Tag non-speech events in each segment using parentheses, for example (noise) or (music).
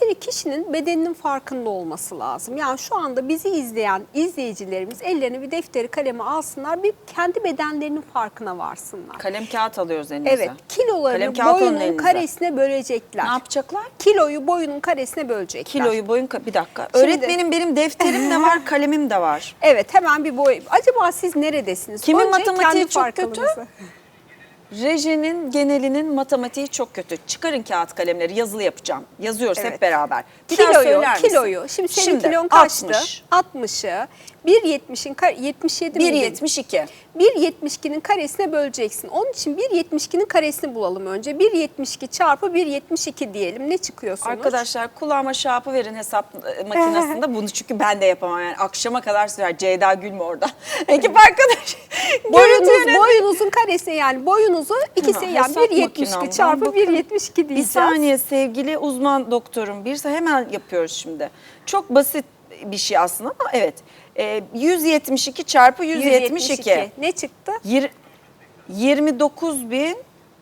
kere kişinin bedeninin farkında olması lazım. Yani şu anda bizi izleyen izleyicilerimiz ellerine bir defteri kalemi alsınlar bir kendi bedenlerinin farkına varsınlar. Kalem kağıt alıyoruz elinize. Evet kilolarını Kalem boyunun karesine bölecekler. Ne yapacaklar? Kiloyu boyunun karesine bölecekler. Kiloyu boyun bir dakika. Şimdi- Öğretmenim benim defterim de var, (laughs) kalemim de var. Evet hemen bir boy. Acaba siz neredesiniz? Kimin Önce matematiği çok kötü? Rejinin genelinin matematiği çok kötü. Çıkarın kağıt kalemleri yazılı yapacağım. Yazıyoruz Evet. hep beraber. Bir daha kiloyu, söyler misin? kiloyu. Şimdi senin kilon kaçtı? 60. 60'ı. 1.70'in kar- 77 miydi? 1.72. 1.72'nin karesine böleceksin. Onun için 1.72'nin karesini bulalım önce. 1.72 çarpı 1.72 diyelim. Ne çıkıyor sonuç? Arkadaşlar kulağıma şapı verin hesap e, makinesinde. (laughs) Bunu çünkü ben de yapamam. Yani akşama kadar sürer. Ceyda gülme orada. (laughs) Ekip arkadaş. Boyunuz, boyunuzun karesi yani boyunuzu ikisi Ha, yani hesap 1.72 makinamdan çarpı bakın. 1.72 Bir diyeceğiz. saniye sevgili uzman doktorum. Bir sa- hemen yapıyoruz şimdi. Çok basit bir şey aslında ama evet. Ee, 172 çarpı 172. Ne çıktı? Yir-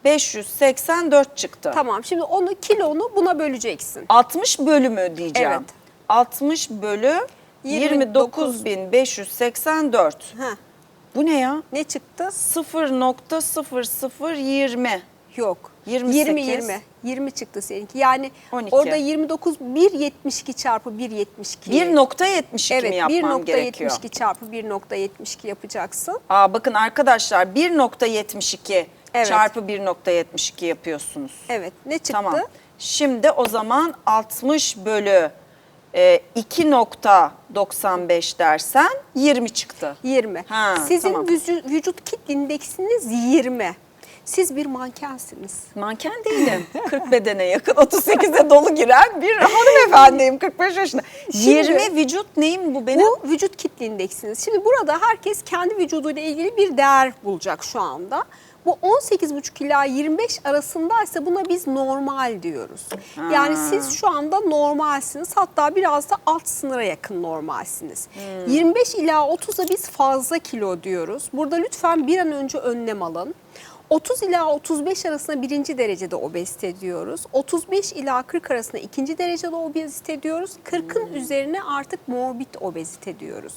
29.584 çıktı. Tamam şimdi onu kilonu buna böleceksin. 60 bölümü diyeceğim. Evet. 60 bölü 29.584. Heh, Bu ne ya? ne çıktı? 0.0020. Yok. 28. 20 20. 20 çıktı seninki. Yani 12. orada 29 1.72 çarpı 1.72. 1.72 Evet mi yapmam gerekiyor? 1.72 çarpı 1.72 yapacaksın. Aa bakın arkadaşlar 1.72 Evet. çarpı 1.72 yapıyorsunuz. Evet ne çıktı? Tamam. Şimdi o zaman 60 bölü e, 2.95 dersen 20 çıktı. 20. Ha, Sizin tamam. vücut, vücut kitle indeksiniz 20. Siz bir mankensiniz. Manken değilim. (laughs) 40 bedene yakın 38'e dolu giren bir hanımefendiyim (laughs) 45 yaşında. Şimdi- 20 vücut neyim bu benim? Bu vücut kitle indeksiniz. Şimdi burada herkes kendi vücuduyla ilgili bir değer bulacak şu anda. Bu 18,5 ila 25 arasındaysa buna biz normal diyoruz. Yani siz şu anda normalsiniz. Hatta biraz da alt sınıra yakın normalsiniz. 25 ila 30'a biz fazla kilo diyoruz. Burada lütfen bir an önce önlem alın. 30 ila 35 arasında birinci derecede obezite diyoruz. 35 ila 40 arasında ikinci derecede obezite diyoruz. 40'ın üzerine artık morbid obezite diyoruz.